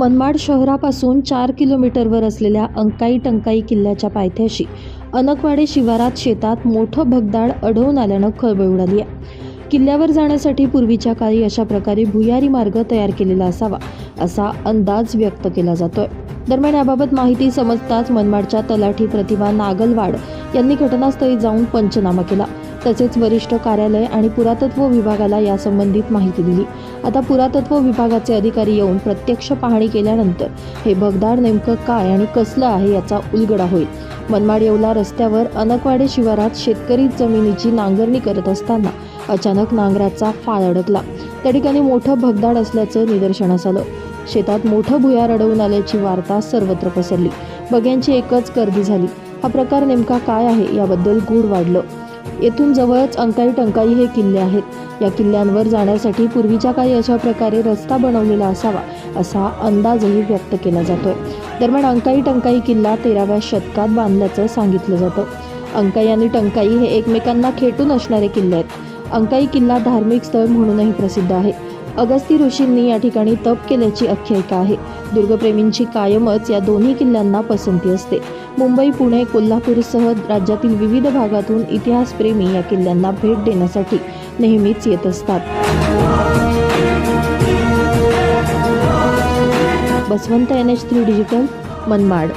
मनमाड शहरापासून चार किलोमीटरवर असलेल्या अंकाई टंकाई किल्ल्याच्या पायथ्याशी अनकवाडे शिवारात शेतात मोठं भगदाड अडवून आल्यानं खळबळ उडाली आहे. किल्ल्यावर जाण्यासाठी पूर्वीच्या काळी अशा प्रकारे भुयारी मार्ग तयार केलेला असावा असा अंदाज व्यक्त केला जातोय. दरम्यान याबाबत माहिती समजताच मनमाडच्या तलाठी प्रतिभा नागलवाड यांनी घटनास्थळी जाऊन पंचनामा केला. तसेच वरिष्ठ कार्यालय आणि पुरातत्व विभागाला यासंबंधित माहिती दिली. आता पुरातत्व विभागाचे अधिकारी येऊन प्रत्यक्ष पाहणी केल्यानंतर हे भगदाड नेमकं काय आणि कसलं आहे याचा उलगडा होईल. मनमाड येवला रस्त्यावर अनकवाडे शिवारात शेतकरी जमिनीची नांगरणी करत असताना अचानक नांगराचा फाळ अडकला. त्या ठिकाणी मोठं भगदाड असल्याचं निदर्शनास आलं. शेतात मोठं भुयार अडवून आल्याची वार्ता सर्वत्र पसरली. बघ्यांची एकच गर्दी झाली. हा प्रकार नेमका काय आहे याबद्दल गूढ वाढलं. येथून जवळच अंकाई टंकाई हे किल्ले आहेत. या किल्ल्यांवर जाण्यासाठी पूर्वीच्या काळी अशा प्रकारे रस्ता बनवलेला असावा असा अंदाजही व्यक्त केला जातोय. दरम्यान अंकाई टंकाई किल्ला तेराव्या शतकात बांधल्याचं सांगितलं जातं. अंकाई आणि टंकाई हे एकमेकांना खेटून असणारे किल्ले आहेत. अंकाई किल्ला धार्मिक स्थळ म्हणूनही प्रसिद्ध आहे. अगस्ती ऋषींनी या ठिकाणी तप केल्याची आख्यायिका आहे. दुर्गप्रेमींची कायमच या दोन्ही किल्ल्यांना पसंती असते. मुंबई पुणे कोल्हापूरसह राज्यातील विविध भागातून इतिहासप्रेमी या किल्ल्यांना भेट देण्यासाठी नेहमीच येत असतात. Baswant N H three digital Manmad.